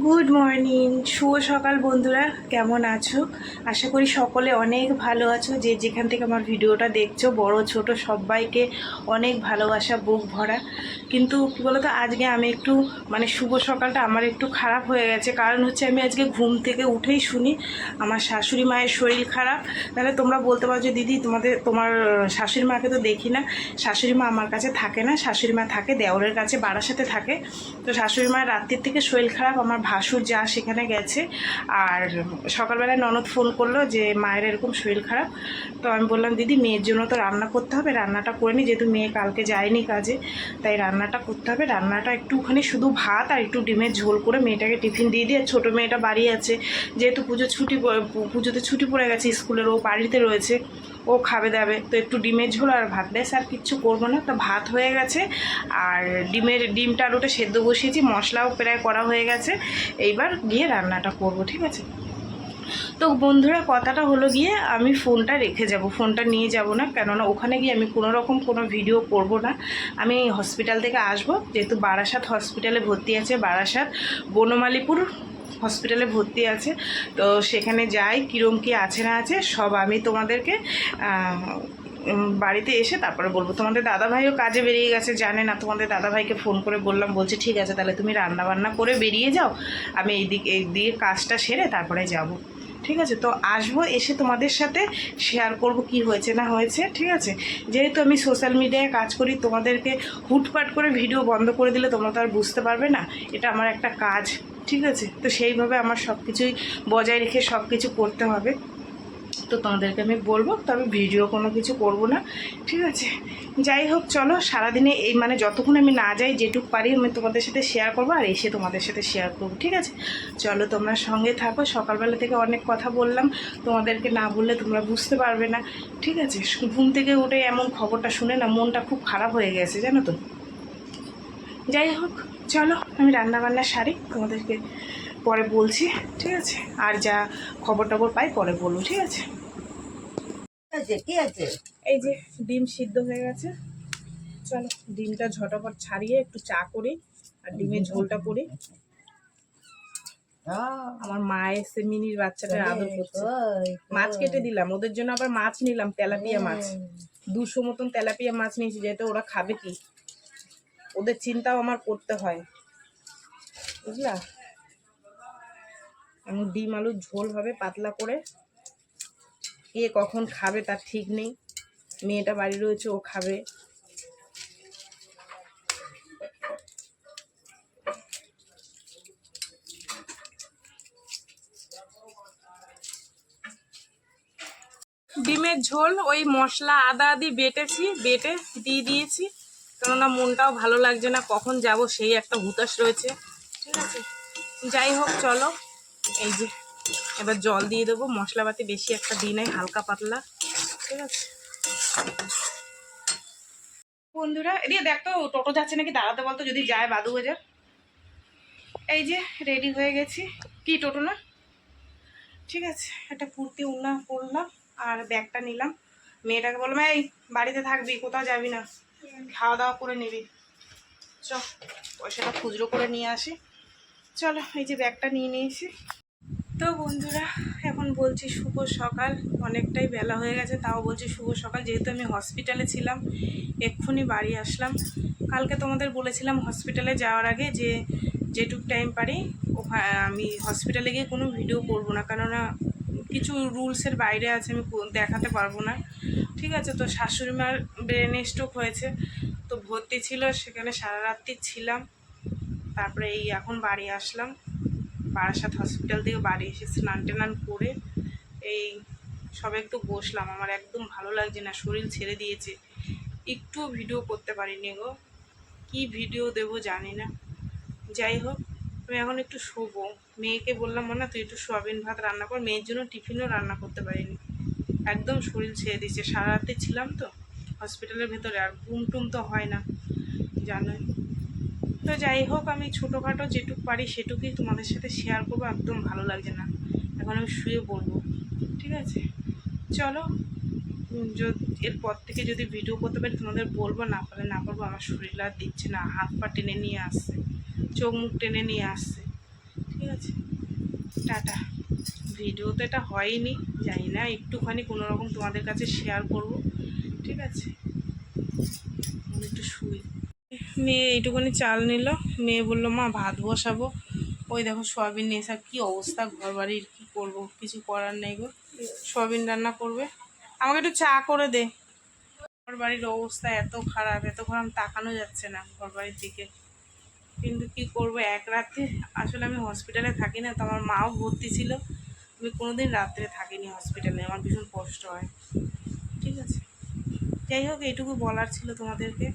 Good morning শুভ সকাল বন্ধুরা। কেমন আছো? আশা করি সকলে অনেক ভালো আছো। যে যেখান থেকে আমার ভিডিওটা দেখছ, বড়, ছোট, সবাইকে অনেক ভালোবাসা, বুক ভরা। কিন্তু কী বলতো, আজকে আমি একটু মানে শুভ সকালটা আমার একটু খারাপ হয়ে গেছে। কারণ হচ্ছে আমি আজকে ঘুম থেকে উঠেই শুনি, আমার শাশুড়ি মায়ের শরীর খারাপ। তাহলে তোমরা বলতে পারো যে, দিদি, তোমাদের, তোমার শাশুড়ি মাকে তো দেখি না। শাশুড়ি মা আমার কাছে থাকে না। শাশুড়ি মা থাকে দেওরের কাছে, বারাসাতে থাকে। তো শাশুড়ি মায়ের রাত্রির থেকে শরীর খারাপ, আমার ভাসুর যা সেখানে গেছে। আর সকালবেলায় ননদ ফোন করল যে, মায়ের এরকম শরীর খারাপ? তো আমি বললাম, দিদি, মেয়ের জন্য তো রান্না করতে হবে। রান্নাটা করে নি। যেহেতু মেয়ে কালকে যায়নি কাজে, তাই রান্নাটা করতে হবে। রান্নাটা একটুখানি শুধু ভাত আর একটু ডিমের ঝোল করে মেয়েটাকে টিফিন দিয়ে দিয়ে, ছোটো মেয়েটা বাড়ি আছে। যেহেতু পুজো ছুটি, পুজোতে ছুটি পড়ে গেছে, স্কুলের ও বাড়িতে রয়েছে। ও খাবে দাবে। তো একটু ডিমের ঝোল আর ভাত। ব্যাস, আর কিচ্ছু করব না। তো ভাত হয়ে গেছে। আর ডিমের ডিমটা আলুটা সেদ্ধ বসিয়েছি। মশলাও প্রায় করা হয়ে গেছে। এইবার গিয়ে রান্নাটা করব, ঠিক আছে? তো বন্ধুরা, কথাটা হলো গিয়ে আমি ফোনটা রেখে যাব। ফোনটা নিয়ে যাব না। কেননা ওখানে গিয়ে আমি কোনো রকম কোনো ভিডিও করব না। আমি হসপিটাল থেকে আসব। যেহেতু বারাসাত হসপিটালে ভর্তি আছে, বারাসাত, বনমালীপুর হসপিটালে ভর্তি আছে। তো সেখানে যাই, কীরম কী আছে না আছে, সব আমি তোমাদেরকে বাড়িতে এসে তারপরে বলব। তোমাদের দাদাভাইও কাজে বেরিয়ে গেছে, জানে না। তোমাদের দাদাভাইকে ফোন করে বললাম, বলছে, ঠিক আছে, তাহলে তুমি রান্না বান্না করে বেরিয়ে যাও। আমি এই দিক এই দিয়ে কাজটা সেরে তারপরে যাব। ঠিক আছে? তো আসব, এসে তোমাদের সাথে শেয়ার করব কি হয়েছে, না হয়েছে, ঠিক আছে? যেহেতু আমি সোশ্যাল মিডিয়ায় কাজ করি, তোমাদেরকে হুটপাট করে ভিডিও বন্ধ করে দিলে তোমরা তো আর বুঝতে পারবে না, এটা আমার একটা কাজ, ঠিক আছে? তো সেইভাবে আমার সব কিছুই বজায় রেখে সব কিছু করতে হবে। তো তোমাদেরকে আমি বলব তবে ভিডিও কোনো কিছু করব না। ঠিক আছে? যাই হোক, চলো, সারাদিনে এই মানে যতক্ষণ আমি না যাই, যেটুকু পারি আমি তোমাদের সাথে শেয়ার করব আর এসে তোমাদের সাথে শেয়ার করব, ঠিক আছে? চলো, তোমরা সঙ্গে থাকো। সকালবেলা থেকে অনেক কথা বললাম, তোমাদেরকে না বললে তোমরা বুঝতে পারবে না, ঠিক আছে? ঘুম থেকে উঠে এমন খবরটা শুনে না মনটা খুব খারাপ হয়ে গেছে, জানো তো? যাই হোক, চলো, আমি রান্না বান্না সারি, তোমাদেরকে পরে বলছি, ঠিক আছে? আর যা খবর টবর পাই পরে বলব, ঠিক আছে? আছে? কি আছে? এই যে ডিম সিদ্ধ হয়ে গেছে। চলো ডিমটা ঝটাপট ছাড়িয়ে একটু চা করি আর ডিমের ঝোলটা করি। আমার মা এসে মিনির বাচ্চাটার আদর করছে। মাছ কেটে দিলাম ওদের জন্য আবার মাছ নিলাম তেলাপিয়া মাছ। দুশো মতন তেলাপিয়া মাছ নিয়েছি যেহেতু ওরা খাবে কি? ওদের চিন্তাও আমার করতে হয়। বুঝলা? এমন ডিম আলুর ঝোল হবে পাতলা করে। কে কখন খাবে তার ঠিক নেই। মেয়েটা বাড়ি রয়েছে, ও খাবে। ডিমের ঝোল, ওই মশলা, আদা আদি বেটেছি, বেটে দিয়ে দিয়েছি। কেননা মনটাও ভালো লাগছে না, কখন যাব সেই একটা হুতাশ রয়েছে। ঠিক আছে? যাই হোক, চলো। এই যে এবার জল দিয়ে দেবো। মশলাপাতি বেশি একটা দিই নাই, হালকা পাতলা। ঠিক আছে? বন্ধুরা এদিকে দেখ তো, টোটো যাচ্ছে নাকি? দাঁড়াতে বলতো, যদি যায় বাদু বাজার। এই যে রেডি হয়ে গেছি। কি টোটো না? ঠিক আছে, একটা কুর্তি উন্না পরলাম আর ব্যাগটা নিলাম। মেয়েটাকে বললাম, এই, বাড়িতে থাকবি, কোথাও যাবি না। খাওয়া দাওয়া করে নিবি। চ, পয়সাটা খুচরো করে নিয়ে আসি। চলো, এই যে ব্যাগটা নিয়ে নিয়েছি। তো বন্ধুরা, এখন বলছি শুভ সকাল। অনেকটাই বেলা হয়ে গেছে, তাও বলছি শুভ সকাল। যেহেতু আমি হসপিটালে ছিলাম, এক্ষুনি বাড়ি আসলাম। কালকে তোমাদের বলেছিলাম হসপিটালে যাওয়ার আগে যে যেটুক টাইম পারি আমি হসপিটালে গিয়ে কোনো ভিডিও করব না। কেননা কিছু রুলসের বাইরে আছে, আমি দেখাতে পারব না। ঠিক আছে, তো শাশুড়ি মার ব্রেন স্ট্রোক হয়েছে। তো ভর্তি ছিল, সেখানে সারা রাত্রি ছিলাম। তারপরে এই এখন বাড়ি আসলাম। বারাসাত হসপিটাল থেকে বাড়ি এসে স্নান টান করে এই সবে একটু বসলাম। আমার একদম ভালো লাগছে না, শরীর ছেড়ে দিয়েছে। একটুও ভিডিও করতে পারিনি গো। কি ভিডিও দেবো জানি না। যাই হোক, আমি এখন একটু শোবো। মেয়েকে বললাম না তুই একটু সোয়াবিন ভাত রান্না কর। মেয়ের জন্য টিফিনও রান্না করতে পারিনি। একদম শরীর ছেড়ে দিচ্ছে সারা রাতে ছিলাম তো, হসপিটালের ভেতরে। আর ঘুম টুম তো হয় না, জানোই। তো যাই হোক, আমি ছোটোখাটো যেটুক পারি সেটুকুই তোমাদের সাথে শেয়ার করব। একদম ভালো লাগছে না। এখন আমি শুয়ে পড়ব। ঠিক আছে? চলো এরপর থেকে যদি ভিডিও করতে পারি, তোমাদের বলব, না পারলে না পারব আমার শরীর আর দিচ্ছে না। হাত পা টেনে নিয়ে আসছে। চোখ মুখ টেনে নিয়ে আসছে। ঠিক আছে? টাটা। ভিডিও তো এটা হয়নি, জানি না। একটুখানি কোনো রকম তোমাদের কাছে শেয়ার করব। ঠিক আছে? আমি একটু শুই। মেয়ে এইটুকুনি চাল নিল। মেয়ে বলল, মা, ভাত বসাবো। ওই দেখো, সোয়াবিন নিয়ে এসে কী অবস্থা ঘর বাড়ির কী করব, কিছু করার নেই গো। সোয়াবিন রান্না করবে। আমাকে একটু চা করে দে। ঘর বাড়ির অবস্থা এত খারাপ এত খারাপ তাকানো যাচ্ছে না ঘর বাড়ির দিকে। কিন্তু কি করব, এক রাতে, আসলে আমি হসপিটালে থাকি না তো আমার মাও ভর্তি ছিল। আমি কোনোদিন রাত্রে থাকিনি হসপিটালে আমার ভীষণ কষ্ট হয়। ঠিক আছে? যাই হোক, এইটুকু বলার ছিল তোমাদেরকে।